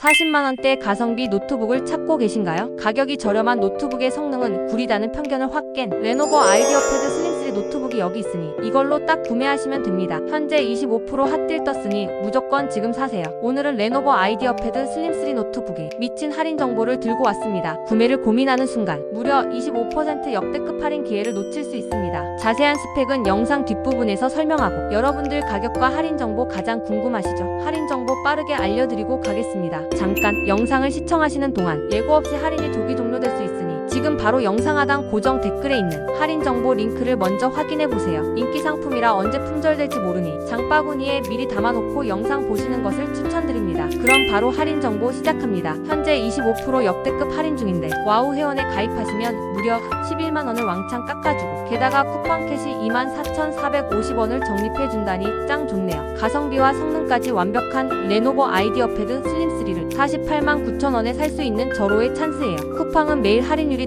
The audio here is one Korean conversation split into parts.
40만원대 가성비 노트북을 찾고 계신가요? 가격이 저렴한 노트북의 성능은 구리다는 편견을 확 깬 레노버 아이디어 패드 슬림3 노트북이 여기 있으니 이걸로 딱 구매하시면 됩니다. 현재 25% 핫딜 떴으니 무조건 지금 사세요. 오늘은 레노버 아이디어 패드 슬림3 노트북에 미친 할인 정보를 들고 왔습니다. 구매를 고민하는 순간 무려 25% 역대급 할인 기회를 놓칠 수 있습니다. 자세한 스펙은 영상 뒷부분에서 설명하고 여러분들 가격과 할인 정보 가장 궁금하시죠? 할인 정보 빠르게 알려드리고 가겠습니다. 잠깐 영상을 시청하시는 동안 예고 없이 할인이 조기 종료될 수 있으니 지금 바로 영상 하단 고정 댓글에 있는 할인 정보 링크를 먼저 확인해 보세요. 인기 상품이라 언제 품절될지 모르니 장바구니에 미리 담아놓고 영상 보시는 것을 추천드립니다. 그럼 바로 할인 정보 시작합니다. 현재 25% 역대급 할인 중인데 와우 회원에 가입하시면 무려 11만 원을 왕창 깎아주고 게다가 쿠팡 캐시 24,450원을 적립해 준다니 짱 좋네요. 가성비와 성능까지 완벽한 레노버 아이디어 패드 슬림3를 48만 9천 원에 살 수 있는 절호의 찬스예요. 쿠팡은 매일 할인율이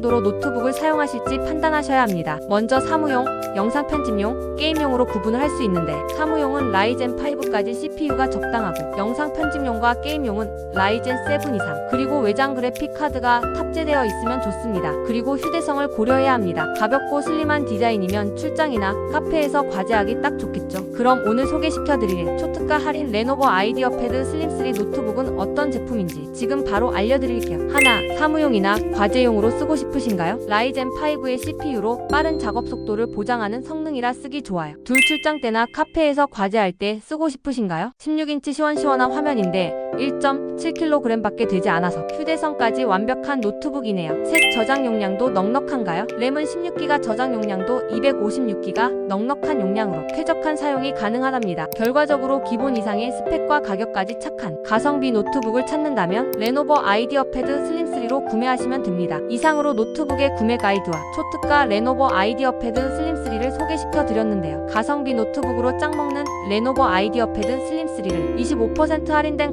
도로 노트북을 사용하실지 판단하셔야 합니다. 먼저 사무용, 영상 편집용, 게임용으로 구분을 할 수 있는데 사무용은 라이젠 5까지 CPU가 적당하고 영상 편집용과 게임용은 라이젠 7 이상 그리고 외장 그래픽 카드가 탑재되어 있으면 좋습니다. 그리고 휴대성을 고려해야 합니다. 가볍고 슬림한 디자인이면 출장이나 카페에서 과제하기 딱 좋겠죠. 그럼 오늘 소개시켜드릴 초특가 할인 레노버 아이디어 패드 슬림3 노트북은 어떤 제품인지 지금 바로 알려드릴게요. 하나, 사무용이나 과제용으로 쓰고 싶 으신가요? 라이젠 5의 CPU로 빠른 작업 속도를 보장하는 성능이라 쓰기 좋아요. 둘 출장 때나 카페에서 과제할 때 쓰고 싶으신가요? 16인치 시원시원한 화면인데 1.7kg 밖에 되지 않아서 휴대성까지 완벽한 노트북이네요. 색 저장 용량도 넉넉한가요? 램은 16기가 저장 용량도 256기가 넉넉한 용량으로 쾌적한 사용이 가능하답니다. 결과적으로 기본 이상의 스펙과 가격까지 착한 가성비 노트북을 찾는다면 레노버 아이디어 패드 슬림3로 구매하시면 됩니다. 이상으로 노트북의 구매 가이드와 초특가 레노버 아이디어 패드 슬림3를 소개시켜 드렸는데요. 가성비 노트북으로 짱 먹는 레노버 아이디어 패드 슬림3를 25% 할인된